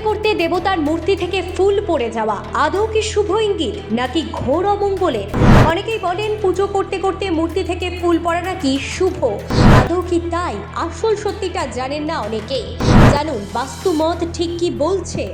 করতে করতে দেবতার মূর্তি থেকে ফুল পড়ে যাওয়া। আদৌ কি শুভ ইঙ্গিত, নাকি ঘোর অমঙ্গলের অনেকেই বলেন, পুজো করতে করতে মূর্তি থেকে ফুল পড়া নাকি শুভ। আদৌ কি তাই? আসল সত্যিটা জানেন না অনেকে। জানুন, বাস্তুমত ঠিক কি বলছে?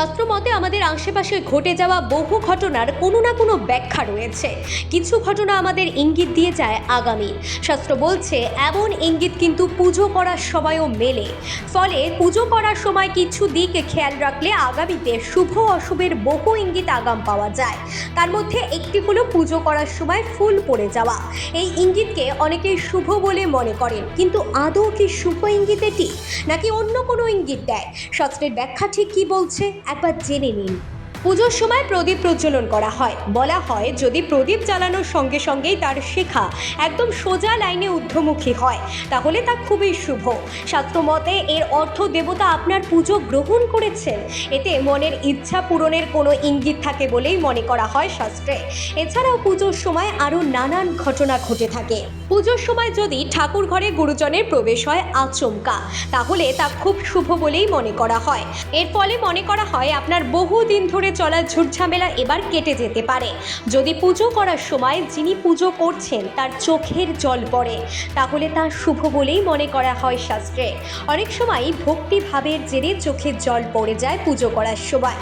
শাস্ত্র মতে আমাদের আশেপাশে ঘটে যাওয়া বহু ঘটনার কোনো না কোনো ব্যাখ্যা রয়েছে। কিছু ঘটনা আমাদের ইঙ্গিত দিয়ে যায় আগামী। শাস্ত্র বলছে, এমন ইঙ্গিত কিন্তু পুজো করার সময়ও মেলে। ফলে পুজো করার সময় কিছু দিক খেয়াল রাখলে আগামীতে শুভ অশুভের বহু ইঙ্গিত আগাম পাওয়া যায়। তার মধ্যে একটি হলো পুজো করার সময় ফুল পড়ে যাওয়া। এই ইঙ্গিতকে অনেকেই শুভ বলে মনে করেন, কিন্তু আদৌ কি শুভ ইঙ্গিত এটি? নাকি অন্য কোনো ইঙ্গিত দেয়? শাস্ত্রের ব্যাখ্যা ঠিক কি বলছে? একবার জেনে নিন। পুজোর সময় প্রদীপ প্রজ্বলন করা হয়। বলা হয়, যদি প্রদীপ জ্বালানোর সঙ্গে সঙ্গেই তার শেখা একদম সোজা লাইনে ঊর্ধ্বমুখী হয়, তাহলে তা খুবই শুভ। শাস্ত্রমতে এর অর্থ দেবতা আপনার পুজো গ্রহণ করেছেন। এতে মনের ইচ্ছা পূরণের কোনো ইঙ্গিত থাকে বলেই মনে করা হয় শাস্ত্রে। এছাড়াও পুজোর সময় আরও নানান ঘটনা ঘটে থাকে। পুজোর সময় যদি ঠাকুর ঘরে গুরুজনের প্রবেশ হয় আচমকা, তাহলে তা খুব শুভ বলেই মনে করা হয়। এর ফলে মনে করা হয় আপনার বহু দিন ধরে চলা ঝুটঝামেলা এবার কেটে যেতে পারে। যদি পুজো করার সময় যিনি পুজো করছেন তার চোখের জল পড়ে, তাহলে তা শুভ বলেই মনে করা হয় শাস্ত্রে। অনেক সময় ভক্তিভাবের জেরে চোখের জল পড়ে যায় পুজো করার সময়।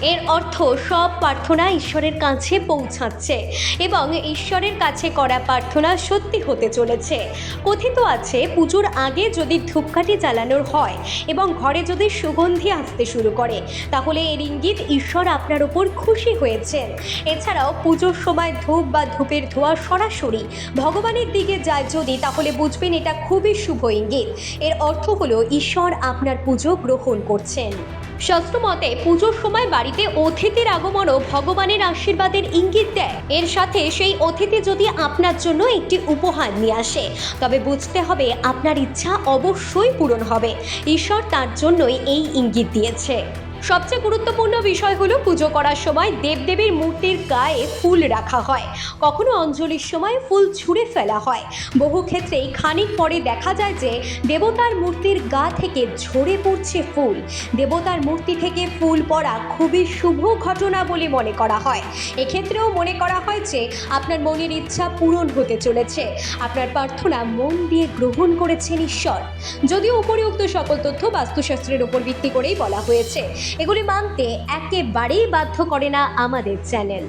এর অর্থ সব প্রার্থনা ঈশ্বরের কাছে পৌঁছাচ্ছে এবং ঈশ্বরের কাছে করা প্রার্থনা সত্যি হতে চলেছে। কথিত আছে, পুজোর আগে যদি ধূপকাঠি জ্বালানোর হয় এবং ঘরে যদি সুগন্ধি আসতে শুরু করে, তাহলে এর ইঙ্গিত ঈশ্বর আপনার ওপর খুশি হয়েছেন। এছাড়াও পুজোর সময় ধূপ বা ধূপের ধোঁয়া সরাসরি ভগবানের দিকে যায় যদি, তাহলে বুঝবেন এটা খুবই শুভ ইঙ্গিত। এর অর্থ হলো ঈশ্বর আপনার পুজো গ্রহণ করছেন। শাস্ত্রমতে পুজোর সময় বাড়িতে অতিথির আগমনও ভগবানের আশীর্বাদের ইঙ্গিত দেয়। এর সাথে সেই অতিথি যদি আপনার জন্য একটি উপহার নিয়ে আসে, তবে বুঝতে হবে আপনার ইচ্ছা অবশ্যই পূরণ হবে। ঈশ্বর তার জন্যই এই ইঙ্গিত দিয়েছে। সবচেয়ে গুরুত্বপূর্ণ বিষয় হলো পুজো করার সময় দেবদেবীর মূর্তির গায়ে ফুল রাখা হয়। কখনো অঞ্জলির সময় ফুল ছুঁড়ে ফেলা হয়। বহু ক্ষেত্রেই খানিক পরে দেখা যায় যে দেবতার মূর্তির গা থেকে ঝরে পড়ছে ফুল। দেবতার মূর্তি থেকে ফুল পড়া খুবই শুভ ঘটনা বলে মনে করা হয়। এক্ষেত্রেও মনে করা হয় যে আপনার মনের ইচ্ছা পূরণ হতে চলেছে। আপনার প্রার্থনা মন দিয়ে গ্রহণ করেছেন ঈশ্বর। যদিও উপরিউক্ত সকল তথ্য বাস্তুশাস্ত্রের উপর ভিত্তি করেই বলা হয়েছে। এগুলি মানতে একেবারেই বাধ্য করে না আমাদের চ্যানেল।